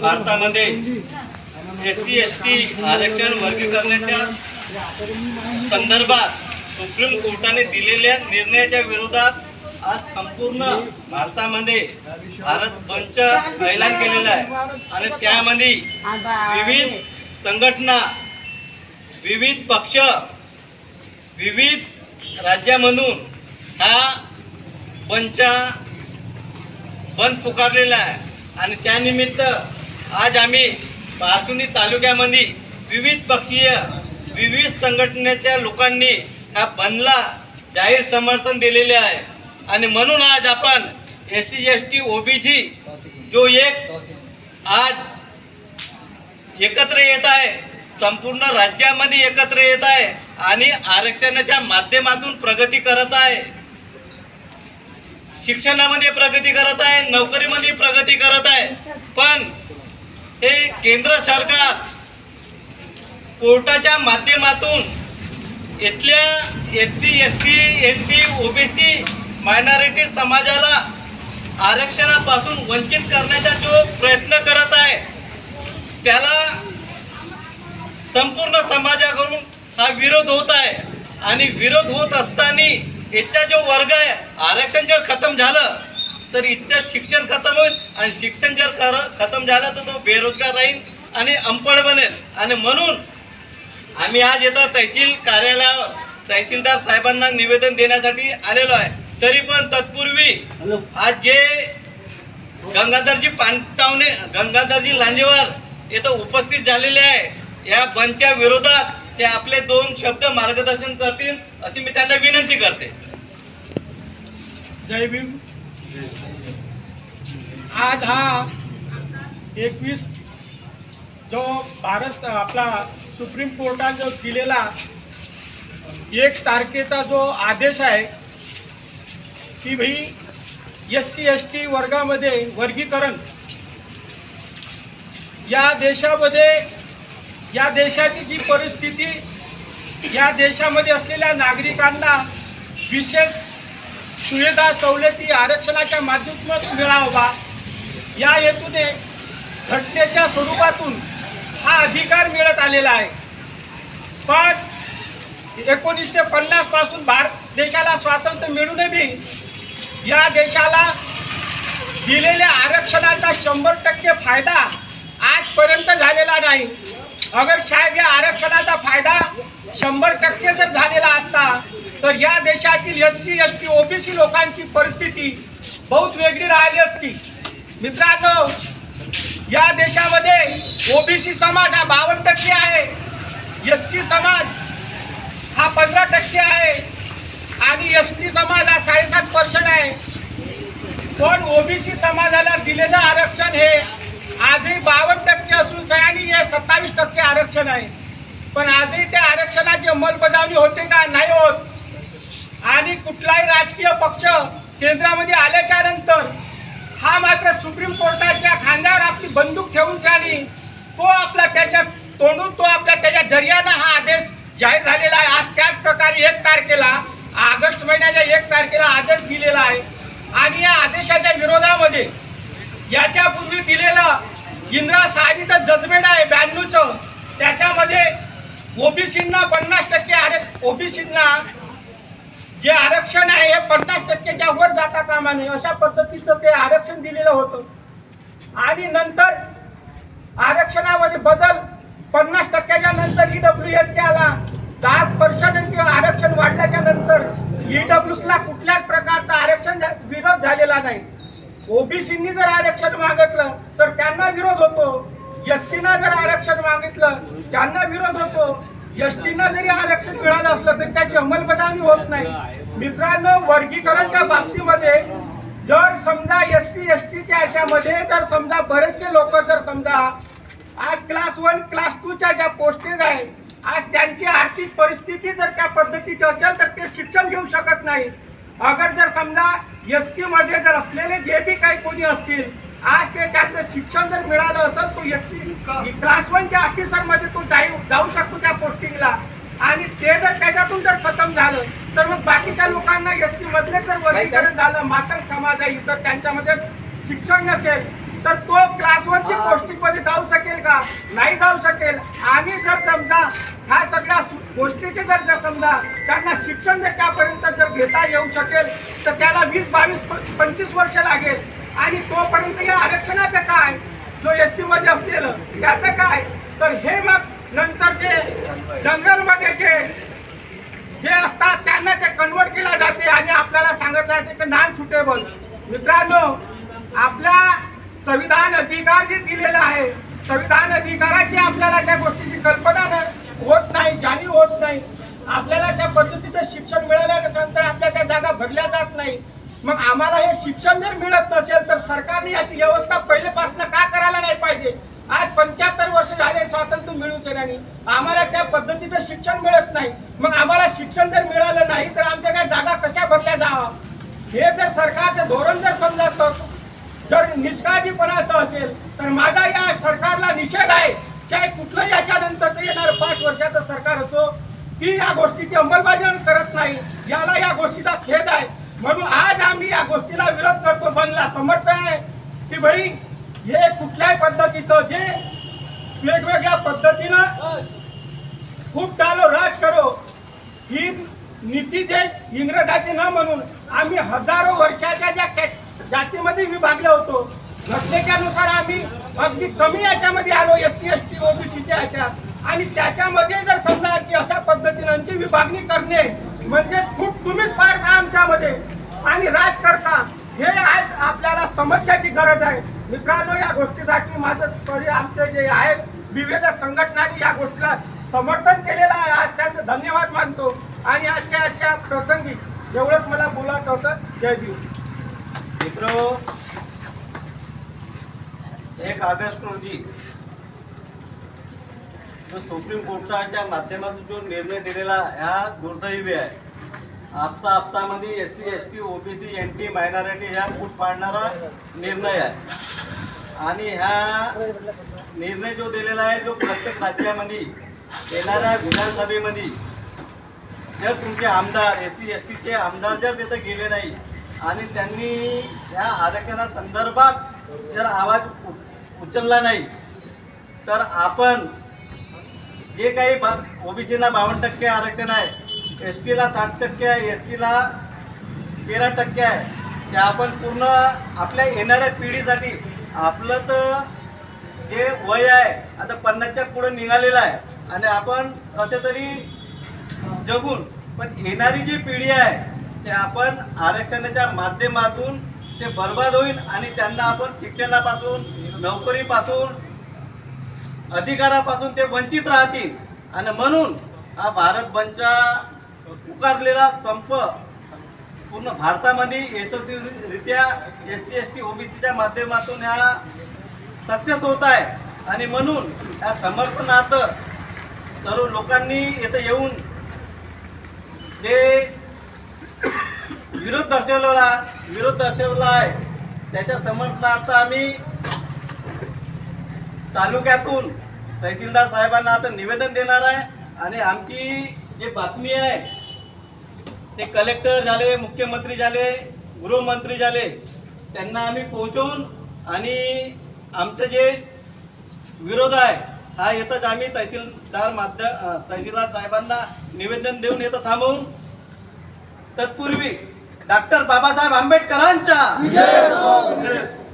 भारतामध्ये S C S T आरक्षण वर्गीकरणाच्या संदर्भात सुप्रीम कोर्टाने दिलेल्या निर्णयाच्या विरोधात आज संपूर्ण भारतामध्ये भारत बंच ऐलान केलेला आहे. आणि त्यामध्ये विविध संघटना विविध पक्ष विविध राज्यामधून हा पंच बंद पुकारलेला आहे. आणि त्यानिमित्त आज आम्ही पारसुनी तालुक्यामध्ये विविध पक्षीय विविध संघटनेच्या लोकांनी ह्या बंदला जाहीर समर्थन दिलेले आहे. आणि म्हणून आज आपण S C S T OBC जो एक आज एकत्र येत आहे संपूर्ण राज्यामध्ये एकत्र येत आहे आणि आरक्षणाच्या माध्यमातून प्रगती करत आहे. शिक्षणामध्ये प्रगती करत आहे नोकरीमध्ये प्रगती करत आहे. पण हे केंद्र सरकार कोर्टाच्या माध्यमातून इथल्या S C S T N T OBC minority समाजाला आरक्षणापासून वंचित करण्याचा जो प्रयत्न करत आहे त्याला संपूर्ण समाजाकडून हा विरोध होत आहे. आणि विरोध होत असताना इथचा जो वर्ग आहे आरक्षण जर खतम झालं तर इथचं शिक्षण खतम होईल आणि शिक्षण जर खतम झालं तर तो बेरोजगार राहील आणि अंपड बनेल. आणि म्हणून आम्ही आज येतं तहसील कार्यालयावर तहसीलदार साहेबांना निवेदन देण्यासाठी आलेलो आहे. तरी पण तत्पूर्वी आज जे गंगाधरजी पानटावणे गंगाधरजी लांजेवार येथे उपस्थित झालेले आहे या बंदच्या विरोधात ते आपले दोन शब्द मार्गदर्शन करतील अशी मी त्यांना विनंती करते. जय भीम. आज हा एकवीस जो भारत आपला सुप्रीम कोर्टाने जो दिलेला एक तारखेचा जो आदेश आहे की भाई एस सी एस टी वर्गामध्ये वर्गीकरण या देशामध्ये या देशाची जी परिस्थिती या देशामध्ये असलेल्या नागरिकांना विशेष सुविधा सवलती आरक्षणाच्या माध्यमातून मिळावा. या हेतूने घटनेच्या स्वरूपातून हा अधिकार मिळत आलेला आहे. पण एकोणीसशे पन्नासपासून भारत देशाला स्वातंत्र्य मिळूनही बी या देशाला दिलेल्या आरक्षणाचा शंभर टक्के फायदा आजपर्यंत झालेला नाही. अगर शायद या आरक्षणाचा फायदा शंभर टक्के जर झालेला असता तर या देशातील S C S T OBC लोकांची परिस्थिती बहुत वेगळी राहिली असती. मित्रांनो या देशामध्ये ओबीसी समाज हा बावन्न टक्के आहे. एस सी समाज हा पंधरा टक्के आहे. आणि एस टी समाज हा साडेसात पर्सेंट आहे. पण ओबीसी समाजाला दिलेलं आरक्षण हे आधी बावन्न टक्के असून सयानी हे सत्तावीस टक्के आरक्षण आहे. पण आजही त्या आरक्षणाची अंमलबजावणी होते का? नाही होत. आणि कुठलाही राजकीय पक्ष केंद्रामध्ये आल्याच्यानंतर हा मात्र सुप्रीम कोर्टाच्या खांद्यावर आपली बंदूक ठेवून झाली. तो आपला त्याच्या तोंडून तो आपल्या त्याच्या दर्यानं हा आदेश जाहीर झालेला आहे. आज त्याच प्रकारे एक तारखेला ऑगस्ट महिन्याच्या एक तारखेला आदेश दिलेला आहे. आणि या आदेशाच्या विरोधामध्ये याच्यापूर्वी दिलेलं इंदिरा साहनीचं जजमेंट आहे ब्याण्णवचं. त्याच्यामध्ये ओबीसींना पन्नास टक्के आरक्षण ओबीसींना जे आरक्षण आहे हे पन्नास टक्क्याच्या वर जाता कामा नये अशा पद्धतीचं ते आरक्षण दिलेलं होतं. आणि नंतर आरक्षणामध्ये बदल पन्नास टक्क्याच्या नंतर ईडब्ल्यू एच आला. दहा पर्सेंट आरक्षण वाढल्याच्या नंतर ईडब्ल्यूला कुठल्याच प्रकारचं आरक्षण झा- विरोध झालेला नाही. ओबीसींनी जर आरक्षण मागितलं तर त्यांना विरोध होतो. एस जर आरक्षण मागितलं त्यांना विरोध होतो. एसटीना जरी आरक्षण मिळालं असलं तरी त्याची अंमलबजावणी होत नाही. मित्रांनो वर्गीकरणच्या बाबतीमध्ये जर समजा एस सी एस टीच्या याच्यामध्ये जर समजा बरेचसे लोक जर समजा आज क्लास वन क्लास टूच्या ज्या पोस्टेज आहे आज त्यांची आर्थिक परिस्थिती जर त्या पद्धतीची असेल तर ते शिक्षण घेऊ शकत नाही. अगर जर समजा एसमध्ये जर असलेले जे बी काही कोणी असतील आज ते त्यांचं शिक्षण जर मिळालं असेल तो एस सी क्लास वनच्या ऑफिसरमध्ये तो जाऊ जाऊ शकतो त्या पोस्टिंगला आणि ते जर त्याच्यातून जर खतम झालं तर मग बाकीच्या लोकांना एस सी मधले जर वर्गीकरण झालं मातर समाज आहे इतर त्यांच्यामध्ये शिक्षण नसेल तर तो क्लास क्लासवरती पोस्टिंगमध्ये जाऊ शकेल का? नाही जाऊ शकेल. आणि जर समजा ह्या सगळ्या गोष्टीचे जर जर समजा त्यांना शिक्षण जर त्यापर्यंत जर घेता येऊ शकेल तर त्याला वीस बावीस पंचवीस वर्ष लागेल. आणि तोपर्यंत या आरक्षणाचं काय? जो एस सी मध्ये असलेलं त्याचं काय? तर हे मग नंतर जे जनरलमध्ये जे जे असतात त्यांना ते कन्वर्ट केला जाते आणि आपल्याला सांगितलं जाते की नॉन सुटेबल मित्रांनो आपला संविधान अधिकार जे दिलेला आहे संविधान अधिकाराची आपल्याला त्या गोष्टीची कल्पना होत नाही जाणीव होत नाही. आपल्याला त्या पद्धतीचं शिक्षण मिळाल्यानंतर आपल्या त्या जागा भरल्या जात नाही. मग आम्हाला हे शिक्षण जर मिळत नसेल तर सरकारने याची व्यवस्था पहिलेपासून का करायला नाही पाहिजे? आज पंच्याहत्तर वर्ष झाले स्वातंत्र्य मिळून सेनानी. आम्हाला त्या पद्धतीचं शिक्षण मिळत नाही. मग आम्हाला शिक्षण जर मिळालं नाही तर आमच्या काय जागा कशा भरल्या जावा? हे जर सरकारचं धोरण जर समजातं जर निष्काळजीपणाचं असेल तर माझा या सरकारला निषेध आहे. चाहे कुठलं याच्यानंतर ते येणार पाच वर्षाचं सरकार असो ती या गोष्टीची अंमलबजावणी करत नाही. याला या गोष्टीचा खेद आहे. म्हणून आज आम्ही या गोष्टीला विरोध करतो बनला समर्थन आहे की भाई हे कुठल्याही पद्धतीचं जे वेगवेगळ्या पद्धतीनं खूप चालो राज करो ही नीती जे इंग्रजाची न म्हणून आम्ही हजारो वर्षाच्या ज्या जातीमध्ये विभागले होतो घटनेच्यानुसार आम्ही अगदी कमी याच्यामध्ये आलो एस सी एस टी ओबीसीच्या ह्याच्यात आणि त्याच्यामध्ये जर समजा की अशा पद्धतीनं विभागणी करणे म्हणजे खूप तुम्हीच पाडता का आमच्यामध्ये आणि राज करता हे आज आपल्याला समजण्याची गरज आहे. मित्रांनो या गोष्टीसाठी माझं तरी आमचे जे आहेत विविध संघटनांनी या गोष्टीला समर्थन केलेलं आहे. आज त्यांचं धन्यवाद मानतो. आणि आजच्या आजच्या प्रसंगी एवढंच मला बोलायचं होतं. जय देव मित्र एक ऑगस्ट रोजी जो सुप्रीम कोर्टाच्या माध्यमातून जो निर्णय दिलेला ह्या दुर्दैवी आहे. आता आपतामध्ये S C S T OBC N T minority ह्या फूट पाडणारा निर्णय आहे. आणि ह्या निर्णय जो दिलेला आहे जो प्रत्येक राज्यामध्ये येणाऱ्या विधानसभेमध्ये जर तुमचे आमदार एस सी एस टीचे आमदार जर तिथं गेले नाही आणि त्यांनी ह्या आरक्षणासंदर्भात जर आवाज उचलला नाही तर आपण जे काही ओबीसीला बावन्न टक्के आरक्षण आहे एस टीला साठ टक्के आहे एस टीला तेरा टक्के आहे. ते आपण पूर्ण आपल्या येणाऱ्या पिढीसाठी आपलं तर जे वय आहे आता पन्नासच्या पुढं निघालेलं आहे. आणि आपण कसं तरी जगून पण येणारी जी पिढी आहे ते आपण आरक्षणाच्या माध्यमातून ते बर्बाद होईल आणि त्यांना आपण शिक्षणापासून नोकरीपासून अधिकारापासून ते वंचित राहतील. आणि म्हणून हा भारत बंदचा पुकारलेला संप पूर्ण भारतामध्ये यशस्वीरित्या एस सी एस टी ओबीसीच्या माध्यमातून ह्या सक्सेस होत आहे. आणि म्हणून या समर्थनार्थ सर्व लोकांनी इथं येऊन जे विरोध दर्शवलेला विरोध दर्शवला आहे त्याच्या समर्थनार्थ आम्ही तालुक्यातून तहसीलदार साहेबांना आता निवेदन देणार आहे. आणि आमची जी बातमी आहे ते कलेक्टर झाले मुख्यमंत्री झाले गृहमंत्री झाले त्यांना आम्ही पोहोचवून आणि आमचं जे विरोध आहे हा येतच आम्ही तहसीलदार माध्य तहसीलदार साहेबांना निवेदन देऊन येतं थांबवून. तत्पूर्वी डॉक्टर बाबासाहेब आंबेडकरांच्या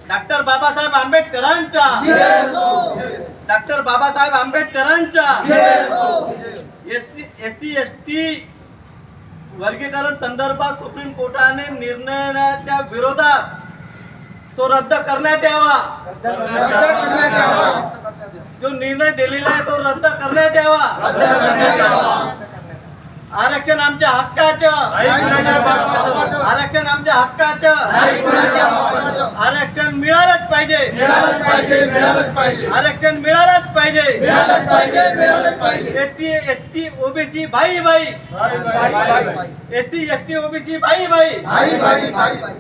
डॉक्टर बाबासाहेब आंबेडकरांच्या डॉक्टर बाबासाहेब आंबेडकरांच्या S T S C S T वर्गीकरण संदर्भात सुप्रीम कोर्टाने निर्णयाच्या विरोधात तो रद्द करण्यात यावा. जो निर्णय दिलेला आहे तो रद्द करण्यात यावा. आरक्षण आमच्या हक्काचं. आरक्षण आमच्या हक्काचं. आरक्षण मिळालंच पाहिजे. मिळालंच पाहिजे मिळालंच पाहिजे. आरक्षण मिळालंच पाहिजे. मिळालंच पाहिजे मिळालंच पाहिजे. S C S T OBC भाई भाई S C S T OBC भाई भाई. भाई भाई भाई.